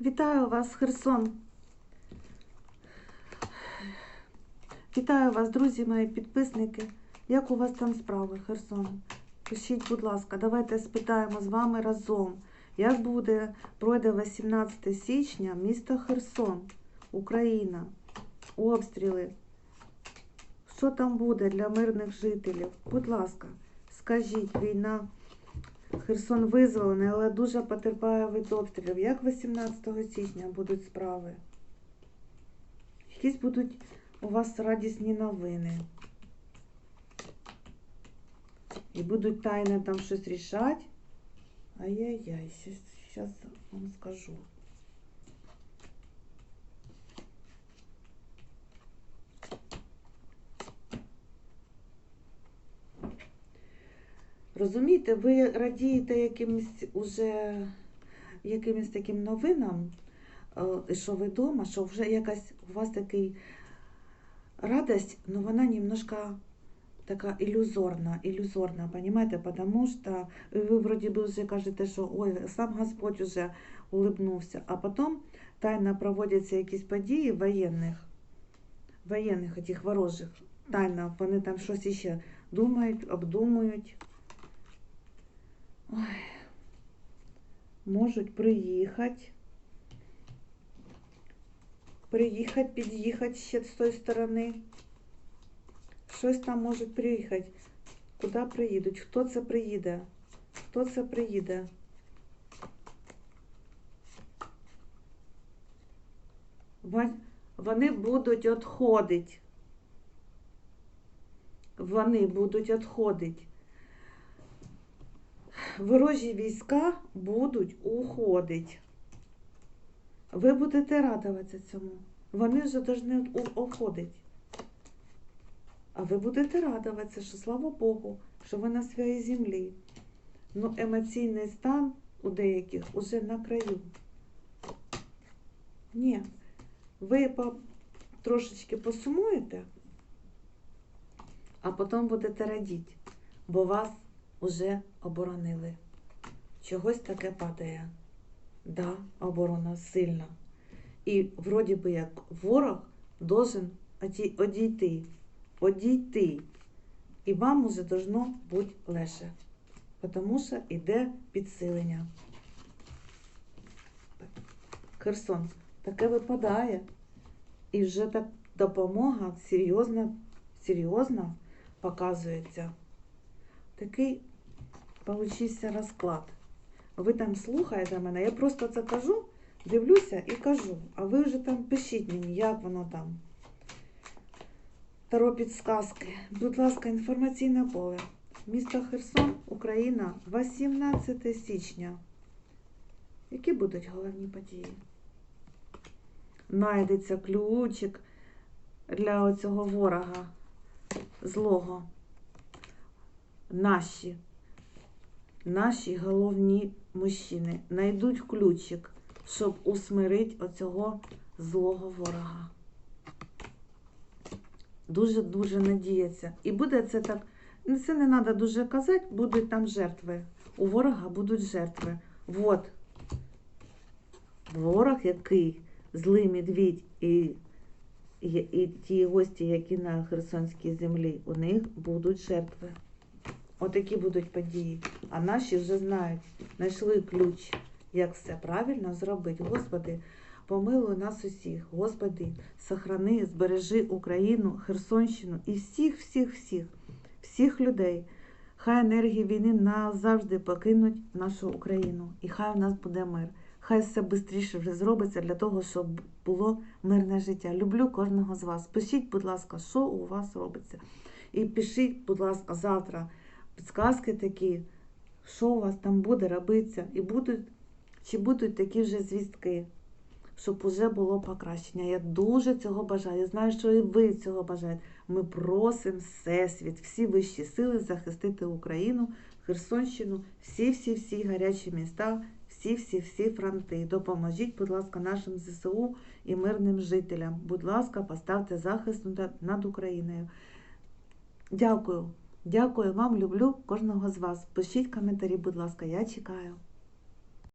Вітаю вас, Херсон. Вітаю вас, друзі мої підписники. Як у вас там справи, Херсон? Пишіть, будь ласка, давайте спитаємо з вами разом. Як буде пройде 18 січня місто Херсон, Україна, обстріли. Що там буде для мирних жителів? Будь ласка, скажіть, війна. Херсон визволений, але дуже потерпає від обстрілів. Як 18 січня будуть справи? Якісь будуть у вас радісні новини. І будуть тайно там щось рішати. Ай-яй-яй, зараз вам скажу. Розумієте, ви радієте якимось уже якимось таким новинам, е, що ви вдома, що вже якась у вас такий радость, но вона немножко така ілюзорна, ілюзорна, понимаете, потому что ви вроді би вже кажете, що ой, сам Господь уже улыбнувся, а потім тайно проводяться якісь події воєнних, воєнних этих ворожих, тайно, вони там щось іще думають, обдумують. Ой, можуть приїхати. Приїхати, під'їхати ще з тої сторони. Щось там можуть приїхати. Куди приїдуть? Хто це приїде? Хто це приїде? Вони будуть відходити. Вони будуть відходити. Ворожі війська будуть уходити. Ви будете радуватися цьому. Вони вже повинні уходити. А ви будете радуватися, що слава Богу, що ви на своїй землі. Ну, емоційний стан у деяких уже на краю. Ні, ви по, трошечки посумуєте, а потім будете радіти, бо вас уже оборонили. Чогось таке падає. Да, оборона сильна. І вроді би як ворог должен одійти. Одійти. І вам уже должно бути легше. Тому що йде підсилення. Херсон, таке випадає. І вже так допомога серйозно, серйозно показується. Такий получився розклад. Ви там слухаєте мене, я просто це кажу, дивлюся і кажу, а ви вже там пишіть мені, як воно там. Таро підсказки. Будь ласка, інформаційне поле. Місто Херсон, Україна, 18 січня. Які будуть головні події? Найдеться ключик для оцього ворога злого. Наші наші головні мужчини знайдуть ключик, щоб усмирити оцього злого ворога. Дуже-дуже надіяться. І буде це так, це не треба дуже казати, будуть там жертви. У ворога будуть жертви. От. Ворог, який злий медвідь і, і, і ті гості, які на Херсонській землі, у них будуть жертви. Отакі будуть події. А наші вже знають, знайшли ключ, як все правильно зробити. Господи, помилуй нас усіх. Господи, сохрани, збережи Україну, Херсонщину і всіх, всіх, всіх, всіх людей. Хай енергії війни назавжди покинуть нашу Україну. І хай у нас буде мир. Хай все швидше вже зробиться для того, щоб було мирне життя. Люблю кожного з вас. Пишіть, будь ласка, що у вас робиться. І пишіть, будь ласка, завтра підсказки такі, що у вас там буде робитися, і будуть, чи будуть такі вже звістки, щоб уже було покращення. Я дуже цього бажаю. Я знаю, що і ви цього бажаєте. Ми просимо Всесвіт, всі вищі сили захистити Україну, Херсонщину, всі-всі-всі гарячі міста, всі-всі-всі фронти. Допоможіть, будь ласка, нашим ЗСУ і мирним жителям. Будь ласка, поставте захист над- Україною. Дякую. Дякую вам, люблю кожного з вас. Пишіть коментарі, будь ласка, я чекаю.